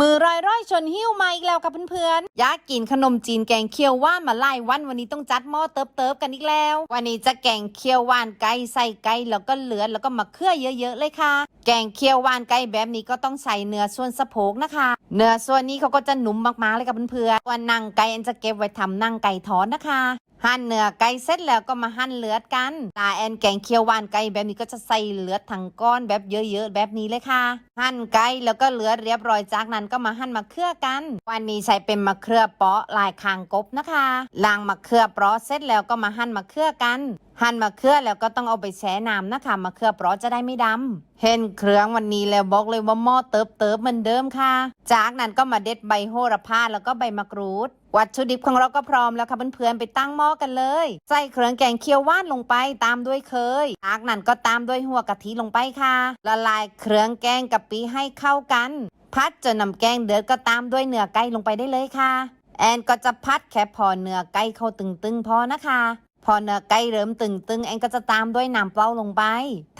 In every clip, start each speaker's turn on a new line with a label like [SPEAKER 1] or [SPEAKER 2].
[SPEAKER 1] มือร้อยร้อยชนหิ้วมาอีกแล้วค่ะเพื่อนๆ อยากกินขนมจีนแกงเคียวหว่านมาไล่วันวันนี้ต้องจัดหม้อเติบเติบกันอีกแล้ว วันนี้จะแกงเคียวหวานไก่ใส่ไก่แล้วก็เหลือแล้วก็มะเขือเยอะๆเลยค่ะ แกงเคียวหวานไก่แบบนี้ก็ต้องใส่เนื้อส่วนสะโพกนะคะ เนื้อส่วนนี้เขาก็จะหนุ่มมากๆเลยค่ะเพื่อนๆวันนั่งไก่อันจะเก็บไว้ทำนั่งไก่ทอดนะคะ หั่นเนื้อไก่เสร็จแล้วก็มาหั่นเลือดกันตาแอนแกงเคียวหวานไก่แบบนี้ก็จะใส่เลือดทั้งก้อนแบบเยอะๆแบบนี้เลยค่ะ หั่นไก่แล้วก็เลือดเรียบร้อยจากนั้นก็มาหั่นมะเขือกัน วันนี้ใช้เป็นมะเขือเปาะลายคางกบนะคะล้างมะเขือเปาะเสร็จแล้วก็มาหั่นมะเขือกัน หั่นมะเขือแล้วก็ต้องเอาไปแช่น้ำนะคะมะเขือเปราะจะได้ไม่ดำเห็นเครื่องวันนี้แล้วบอกเลยว่าหม้อเติบเติบเหมือนเดิมค่ะ จากนั้นก็มาเด็ดใบโหระพาแล้วก็ใบมะกรูด วัตถุดิบของเราก็พร้อมแล้วค่ะเพื่อนๆไปตั้งหม้อกันเลย ใส่เครื่องแกงเคียวว่านลงไปตามด้วยเคยจากนั้นก็ตามด้วยหัวกะทิลงไปค่ะ ละลายเครื่องแกงกะปิให้เข้ากัน พัดจนน้ำแกงเดือดก็ตามด้วยเนื้อไก่ลงไปได้เลยค่ะแอนก็จะพัดแค่พอเนื้อไก่เข้าตึงๆพอนะคะ พอเนื้อไก่เริ่มตึงๆแอนก็จะตามด้วยน้ำเปล่าลงไป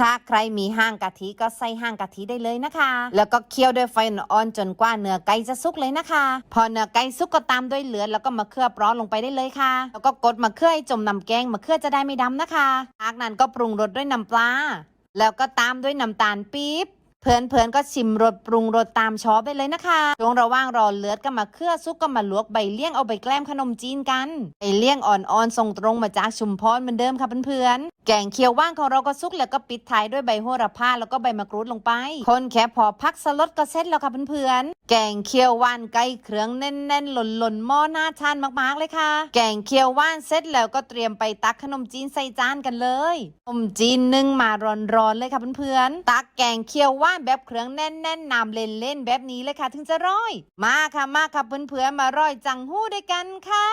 [SPEAKER 1] ถ้าใครมีห้างกะทิก็ใส่ห้างกะทิได้เลยนะคะ แล้วก็เคี่ยวด้วยไฟอ่อนจนกว่าเนื้อไก่จะสุกเลยนะคะ พอเนื้อไก่สุกก็ตามด้วยเลือดแล้วก็มะเขือเปราะลงไปได้เลยค่ะ แล้วก็กดมะเขือให้จมน้ำแกงมะเขือจะได้ไม่ดำนะคะจากนั้นก็ปรุงรสด้วยน้ำปลา แล้วก็ตามด้วยน้ำตาลปี๊บ เพื่อนๆก็ชิมรสปรุงรสตามชอบได้เลยนะคะช่วงระว่างรอเลือดก็มาเครื่อซุกก็มาลวกใบเลี่ยงเอาไปแกล้มขนมจีนกันใบเลี่ยงอ่อนๆส่งตรงมาจากชุมพรเหมือนเดิมค่ะเพื่อนๆแกงเขียวว่างของเราก็ซุกแล้วก็ปิดท้ายด้วยใบโหระพาแล้วก็ใบมะกรูดลงไป คนแค่พอพักสลดก็เสร็จแล้วค่ะเพื่อนๆแกงเขียวว่านไก่เครื่องแน่นๆ หล่นๆหม้อหน่าทานมากๆเลยค่ะ แกงเขียวว่านเสร็จแล้วก็เตรียมไปตักขนมจีนใส่จานกันเลยขนมจีนนึ่งมาร้อนๆเลยค่ะเพื่อนๆตักแกงเขียวว่านแบบเครื่องแน่นแน่นน้ำเล่นเล่นแบบนี้เลยค่ะ ถึงจะร้อย มาค่ะมาค่ะเพื่อนๆมาร้อยจังหู้ด้วยกันค่ะ